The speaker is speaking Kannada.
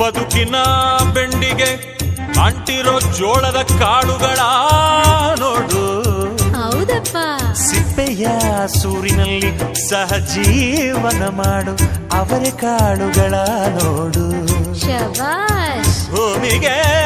ಬದುಕಿನ ಬೆಂಡಿಗೆ ಅಂಟಿರೋ ಜೋಳದ ಕಾಳುಗಳ ನೋಡು. ಹೌದಪ್ಪ. ಸಿಪ್ಪೆಯ ಸೂರಿನಲ್ಲಿ ಸಹಜೀವನ ಮಾಡು ಅವರೆ ಕಾಳುಗಳ ನೋಡು. ಭೂಮಿಗೆ